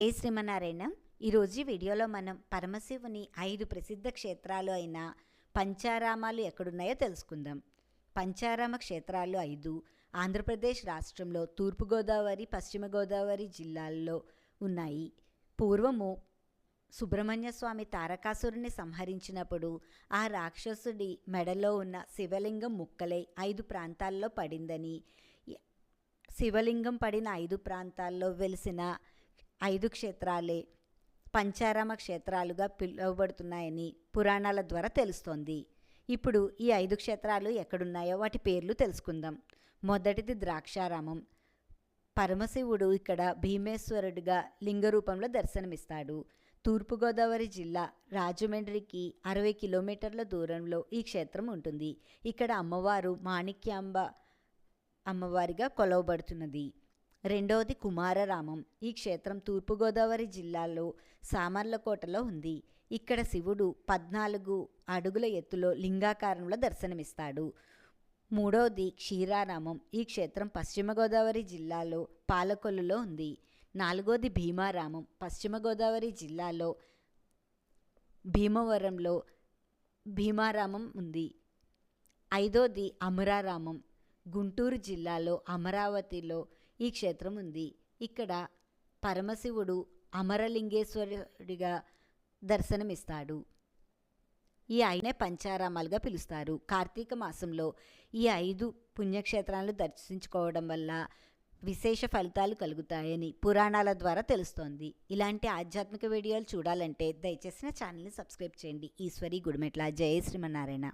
ఏ శ్రీమనారాయణ ఈరోజు వీడియోలో మనం పరమశివుని ఐదు ప్రసిద్ధ క్షేత్రాలు అయిన పంచారామాలు ఎక్కడున్నాయో తెలుసుకుందాం. పంచారామ క్షేత్రాలు ఐదు ఆంధ్రప్రదేశ్ రాష్ట్రంలో తూర్పుగోదావరి పశ్చిమ గోదావరి జిల్లాల్లో ఉన్నాయి. పూర్వము సుబ్రహ్మణ్య స్వామి తారకాసురుని సంహరించినప్పుడు ఆ రాక్షసుడి మెడలో ఉన్న శివలింగం ముక్కలై ఐదు ప్రాంతాల్లో పడిందని శివలింగం పడిన ఐదు ప్రాంతాల్లో వెలిసిన ఐదు క్షేత్రాలే పంచారామ క్షేత్రాలుగా పిలువబడుతున్నాయని పురాణాల ద్వారా తెలుస్తోంది. ఇప్పుడు ఈ ఐదు క్షేత్రాలు ఎక్కడున్నాయో వాటి పేర్లు తెలుసుకుందాం. మొదటిది ద్రాక్షారామం. పరమశివుడు ఇక్కడ భీమేశ్వరుడిగా లింగ రూపంలో దర్శనమిస్తాడు. తూర్పుగోదావరి జిల్లా రాజమండ్రికి అరవై కిలోమీటర్ల దూరంలో ఈ క్షేత్రం ఉంటుంది. ఇక్కడ అమ్మవారు మాణిక్యాంబ అమ్మవారిగా కొలవబడుతున్నది. రెండవది కుమారరామం. ఈ క్షేత్రం తూర్పుగోదావరి జిల్లాలో సామర్లకోటలో ఉంది. ఇక్కడ శివుడు పద్నాలుగు అడుగుల ఎత్తులో లింగాకారంలో దర్శనమిస్తాడు. మూడవది క్షీరారామం. ఈ క్షేత్రం పశ్చిమ గోదావరి జిల్లాలో పాలకొల్లులో ఉంది. నాలుగోది భీమారామం. పశ్చిమ గోదావరి జిల్లాలో భీమవరంలో భీమారామం ఉంది. ఐదోది అమరారామం. గుంటూరు జిల్లాలో అమరావతిలో ఈ క్షేత్రం ఉంది. ఇక్కడ పరమశివుడు అమరలింగేశ్వరుడిగా దర్శనమిస్తాడు. ఈ ఆయనే పంచారామాలుగా పిలుస్తారు. కార్తీక మాసంలో ఈ ఐదు పుణ్యక్షేత్రాలను దర్శించుకోవడం వల్ల విశేష ఫలితాలు కలుగుతాయని పురాణాల ద్వారా తెలుస్తోంది. ఇలాంటి ఆధ్యాత్మిక వీడియోలు చూడాలంటే దయచేసి నా ఛానల్ని సబ్స్క్రైబ్ చేయండి. ఈశ్వరి గుడిమెట్ల. జయ శ్రీమన్నారాయణ.